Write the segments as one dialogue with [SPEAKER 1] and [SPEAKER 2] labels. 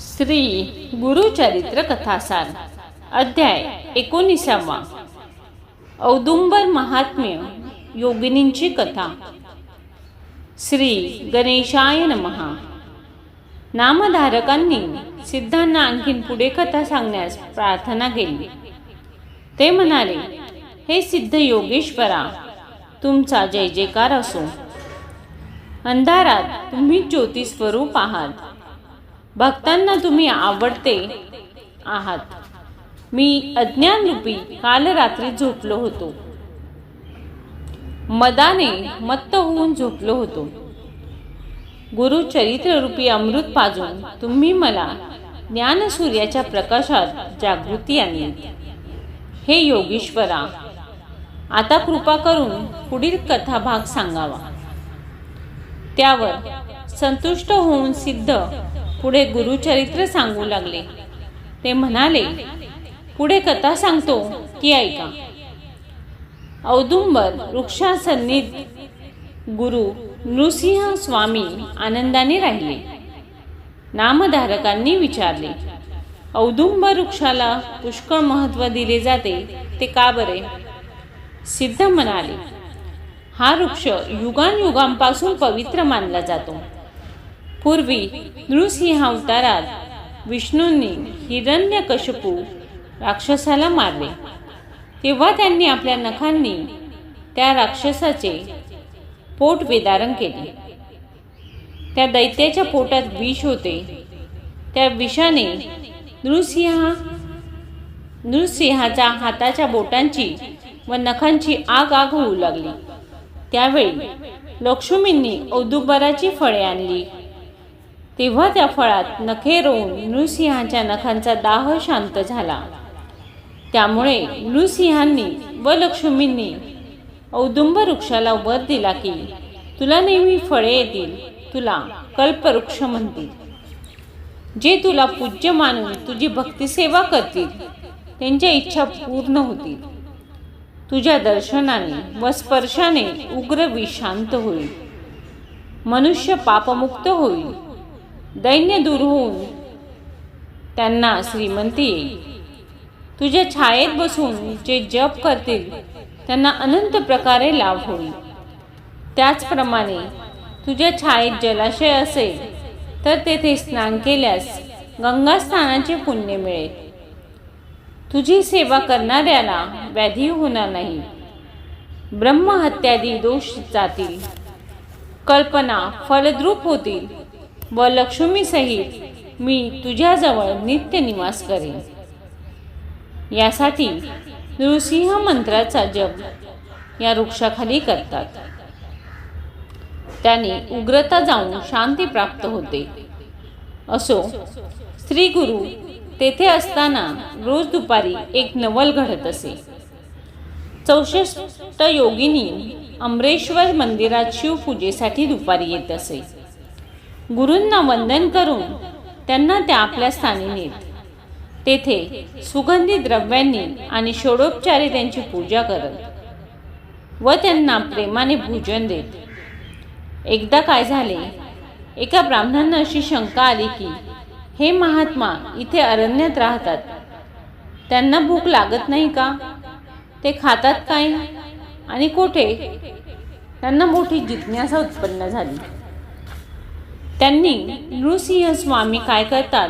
[SPEAKER 1] श्री गुरुचरित्र कथासार अध्याय एकोणीसावा. औदुंबर महात्म्य योगिनींची कथा. श्री गणेशाय नमहा नामधारकांनी सिद्धांना आणखीन पुढे कथा सांगण्यास प्रार्थना केली. ते म्हणाले हे सिद्ध योगेश्वरा तुमचा जय जयकार असो. अंधारात तुम्ही ज्योतिस्वरूप आहात. भक्तांना तुम्ही आवडते आहात. मी अज्ञानरूपी काल रात्री झोपलो होतो. मदाने मत्त होऊन झोपलो होतो. गुरु चरित्ररूपी अमृत पाजून तुम्ही मला ज्ञान सूर्याच्या प्रकाशात जागृती आणली. हे योगेश्वरा आता कृपा करून पुढील कथा भाग सांगावा. त्यावर संतुष्ट होऊन सिद्ध पुढे गुरुचरित्र सांगू लागले. ते म्हणाले पुढे कथा सांगतो की ऐका. औदुंबर वृक्षासन्निध गुरु नृसिंह स्वामी आनंदाने राहिले. नामधारकांनी विचारले औदुंबर वृक्षाला पुष्कळ महत्त्व दिले जाते ते का बरे? सिद्ध म्हणाले हा वृक्ष युगांयुगांपासून पवित्र मानला जातो. पूर्वी नृसिंह अवतारात विष्णूंनी हिरण्यकशपू राक्षसाला मारले. तेव्हा त्यांनी आपल्या नखांनी त्या राक्षसाचे पोट वेदारण केले. त्या दैत्याच्या पोटात विष होते. त्या विषाने नृसिंह नृसिंहाच्या हाताच्या बोटांची व नखांची आग आग होऊ लागली. त्यावेळी लक्ष्मींनी औदुंबराची फळे आणली. तेव्हा त्या फळात नखे रोवून नृसिंहाच्या नखांचा दाह शांत झाला. त्यामुळे नृसिंहांनी व लक्ष्मींनी औदुंब वृक्षाला वर दिला की तुला नेहमी फळे येतील तुला कल्पवृक्ष म्हणतील. जे तुला पूज्य मानून तुझी भक्तिसेवा करतील त्यांच्या इच्छा पूर्ण होतील. तुझ्या दर्शनाने व स्पर्शाने उग्र विष शांत होईल. मनुष्य पापमुक्त होईल. दैन्य दूर होऊन त्यांना श्रीमंती येईल. तुझ्या छायेत बसून जे जप करतील त्यांना अनंत प्रकारे लाभ होईल. त्याचप्रमाणे तुझ्या छायेत जलाशय असेल तर तेथे स्नान केल्यास गंगास्नानाचे पुण्य मिळेल. तुझी सेवा करणाऱ्याला व्याधी होणार नाही. ब्रह्महत्यादी दोष जातील. कल्पना फलद्रूप होतील. व लक्ष्मीसहित मी तुझ्याजवळ नित्य निवास करेन. यासाठी नृसिंह मंत्राचा जप या वृक्षाखाली करतात. त्याने उग्रता जाऊन शांती प्राप्त होते. असो श्री गुरु तेथे असताना रोज दुपारी एक नवल घडत असे. चौसष्ट योगिनी अमरेश्वर मंदिरात शिवपूजेसाठी दुपारी येत असे. गुरूंना वंदन करून त्यांना त्या आपल्या स्थानी नेत. तेथे सुगंधी द्रव्यांनी आणि षोडोपचारे त्यांची पूजा करत व त्यांना प्रेमाने भोजन देत. एकदा काय झाले एका ब्राह्मणांना अशी शंका आली की हे महात्मा इथे अरण्यात राहतात. त्यांना भूक लागत नाही का? ते खातात काय? आणि कुठे? त्यांना मोठी जिज्ञासा उत्पन्न झाली. त्यांनी नृसिंह स्वामी काय करतात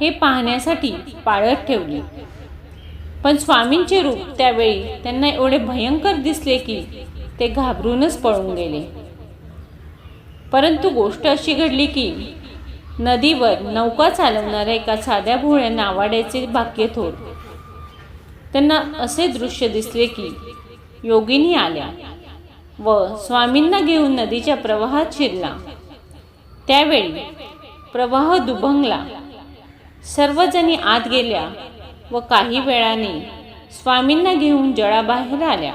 [SPEAKER 1] हे पाहण्यासाठी पाळत ठेवली. पण स्वामींचे रूप त्यावेळी त्यांना एवढे भयंकर दिसले की ते घाबरूनच पळून गेले. परंतु गोष्ट अशी घडली की नदीवर नौका चालवणाऱ्या एका साध्या भोळ्या नावाड्याचे भाग्य थोर. त्यांना असे दृश्य दिसले की योगिनी आल्या व स्वामींना घेऊन नदीच्या प्रवाहात शिरला. त्यावेळी प्रवाह दुभंगला. सर्वजणी आत गेल्या व काही वेळाने स्वामींना घेऊन जळाबाहेर आल्या.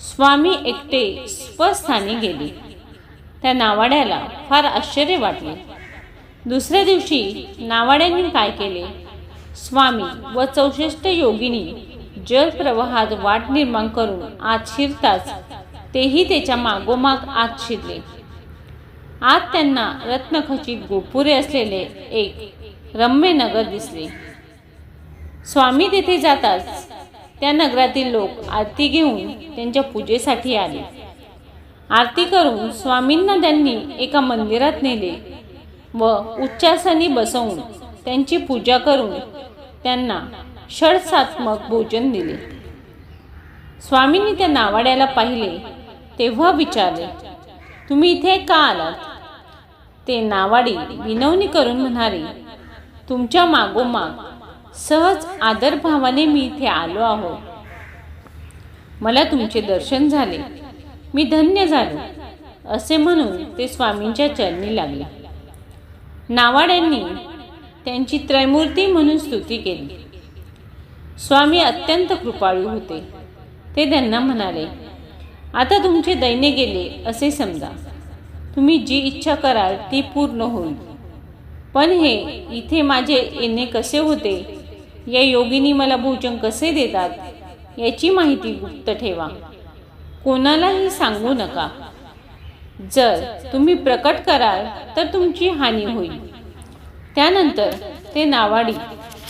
[SPEAKER 1] स्वामी एकटे स्वस्थानी गेले. त्या नावाड्याला फार आश्चर्य वाटले. दुसऱ्या दिवशी नावाड्यांनी काय केले? स्वामी व चौसष्ट योगिनी जलप्रवाहात वाट निर्माण करून आत शिरताच तेही त्याच्या मागोमाग आत शिरले. आत त्यांना रत्नखचित गोपुरे असलेले एक रम्य नगर दिसले. स्वामी तेथे जाताच त्या नगरातील लोक आरती घेऊन त्यांच्या पूजेसाठी आले. आरती करून स्वामींना त्यांनी एका मंदिरात नेले व उच्चासनी बसवून त्यांची पूजा करून त्यांना षडसात्मक भोजन दिले. स्वामींनी त्या नावाड्याला पाहिले तेव्हा विचारले तुम्ही इथे का आलात? ते नावाडी विनवणी करून म्हणाले तुमच्या मागोमाग सहज आदरभावाने मी इथे आलो आहो. मला तुमचे दर्शन झाले. मी धन्य झालो. असे म्हणून ते स्वामींच्या चरणी लागले. नावाड्यांनी त्यांची त्रैमूर्ती म्हणून स्तुती केली. स्वामी अत्यंत कृपाळू होते. ते त्यांना म्हणाले आता तुमचे दैन्य गेले असे समजा. तुम्ही जी इच्छा कराल ती पूर्ण होईल. पण हे इथे माझे येणे कसे होते? या योगिनी मला भोजन कसे देतात? याची माहिती गुप्त ठेवा. कोणालाही सांगू नका. जर तुम्ही प्रकट कराल तर तुमची हानी होईल. त्यानंतर ते नावाडी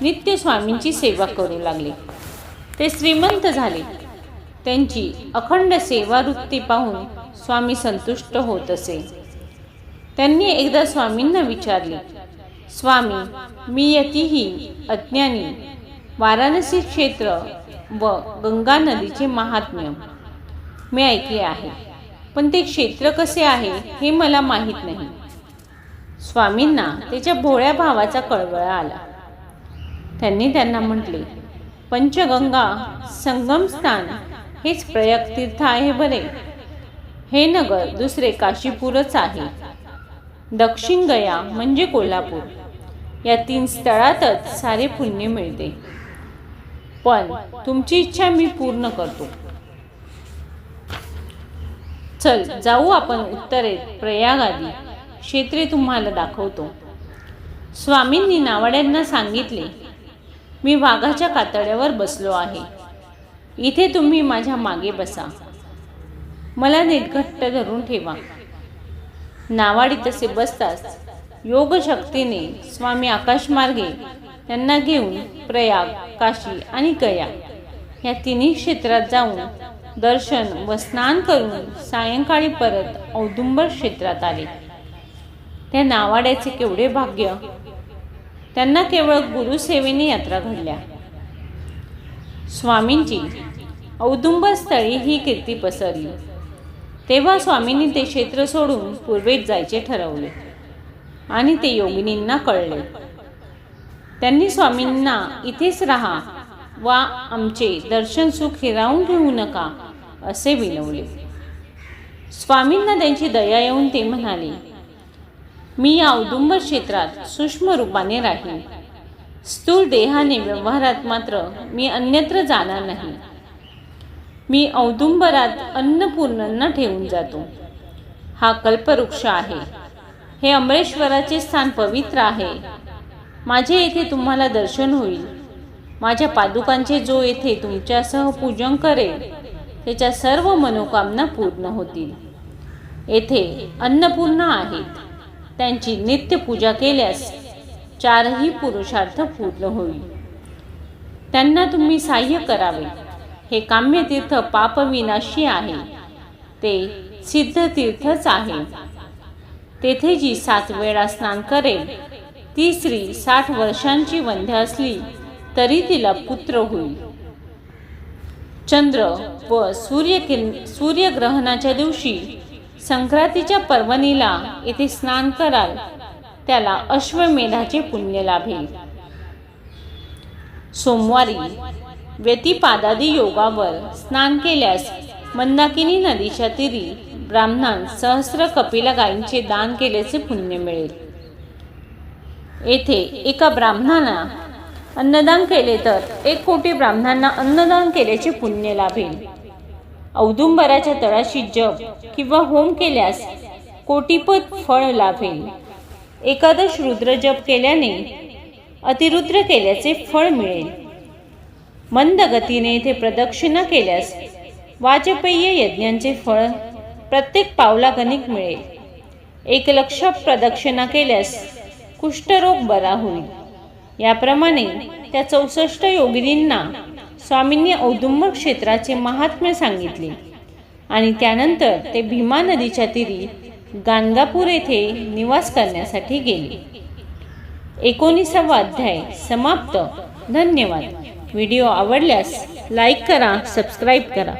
[SPEAKER 1] नित्य स्वामींची सेवा करू लागले. ते श्रीमंत झाले. त्यांची अखंड सेवावृत्ती पाहून स्वामी संतुष्ट होत असे. त्यांनी एकदा स्वामींना विचारले स्वामी मी यतीही अज्ञानी वाराणसी क्षेत्र व गंगा नदीचे महात्म्य. मी ऐकले आहे पण ते क्षेत्र कसे आहे हे मला माहीत नाही. स्वामींना त्याच्या भोळ्या भावाचा कळवळा आला. त्यांनी त्यांना म्हटले पंचगंगा संगमस्थान हेच प्रयाग तीर्थ आहे बरे. हे नगर दुसरे काशीपूरच आहे. दक्षिण गया म्हणजे कोल्हापूर. या तीन स्थळातच सारे पुण्य मिळते. पण तुमची इच्छा मी पूर्ण करतो. चल जाऊ आपण उत्तरेत प्रयाग आधी क्षेत्रे तुम्हाला दाखवतो. स्वामींनी नावाड्यांना सांगितले मी वाघाच्या कातड्यावर बसलो आहे. इथे तुम्ही माझ्या मागे बसा. मला नीटघट्ट धरून ठेवा. नावाडी तसे बसताच योगशक्तीने स्वामी आकाशमार्गे त्यांना घेऊन प्रयाग काशी आणि गया या तिन्ही क्षेत्रात जाऊन दर्शन व स्नान करून सायंकाळी परत औदुंबर क्षेत्रात आले. त्या नावाड्याचे केवढे भाग्य! त्यांना केवळ गुरुसेवेने यात्रा घडल्या. स्वामींची. औदुंबर स्थळी ही कीर्ती पसरली. तेव्हा स्वामींनी ते क्षेत्र सोडून पूर्वेत जायचे ठरवले. आणि ते योगिनींना कळले. त्यांनी स्वामींना इथेच राहा वा आमचे दर्शन सुख हिरावून घेऊ नका असे विनवले. स्वामींना त्यांची दया येऊन ते म्हणाले मी या औदुंबर क्षेत्रात सूक्ष्म रूपाने राहीन. स्थूल देहाने व्यवहारात मात्र मी अन्यत्र जाणार नाही. मी औदुंबरात अन्नपूर्णांना ठेवून जातो. हा कल्पवृक्ष आहे. हे अमरेश्वराचे स्थान पवित्र आहे. माझे येथे तुम्हाला दर्शन होईल. माझ्या पादुकांचे जो येथे तुमच्यासह पूजन करेल त्याच्या सर्व मनोकामना पूर्ण होतील. येथे अन्नपूर्ण आहेत. त्यांची नित्य पूजा केल्यास चारही पुरुषार्थ पूर्ण होईल. त्यांना तुम्ही साह्य करावे. हे काम्यतीर्थ पापविनाशी आहे. ते सिद्धतीर्थच आहे. तेथे जी सात वेळा स्नान करेल ती स्त्री साठ वर्षांची वंध्य असली तरी तिला पुत्र होईल. चंद्र व सूर्य सूर्यग्रहणाच्या दिवशी संक्रांतीच्या पर्वणीला येथे स्नान कराल. त्याला अश्वमेधाचे पुण्य लाभेल सोमवारी व्यतिपादादी योगावर स्नान केल्यास मंदाकिनी नदीच्या तीरी ब्राह्मणां सहस्र कपिला गायींचे दान केल्याचे पुण्य मिळेल. येथे एका ब्राह्मणाला अन्नदान केले तर एक कोटी ब्राह्मणांना अन्नदान केल्याचे पुण्य लाभेल. औदुंबराच्या तळाशी जप किंवा होम केल्यास कोटीपत फळ लाभेल. एकादश रुद्र जप केल्याने अतिरुद्र केल्याचे फळ मिळेल. मंद गतीने इथे प्रदक्षिणा केल्यास वाजपेयी यज्ञांचे फळ प्रत्येक पावलागणिक मिळेल. एक लक्ष प्रदक्षिणा केल्यास कुष्ठरोग बरा होईल. याप्रमाणे त्या चौसष्ट योगिनींना स्वामींनी औदुंबर क्षेत्राचे महात्म्य सांगितले आणि त्यानंतर ते भीमा नदीच्या तीरी गाणगापूर येथे निवास करण्यासाठी गेले. एकोणीसावा अध्याय समाप्त. धन्यवाद. व्हिडिओ आवडल्यास लाईक करा सबस्क्राईब करा.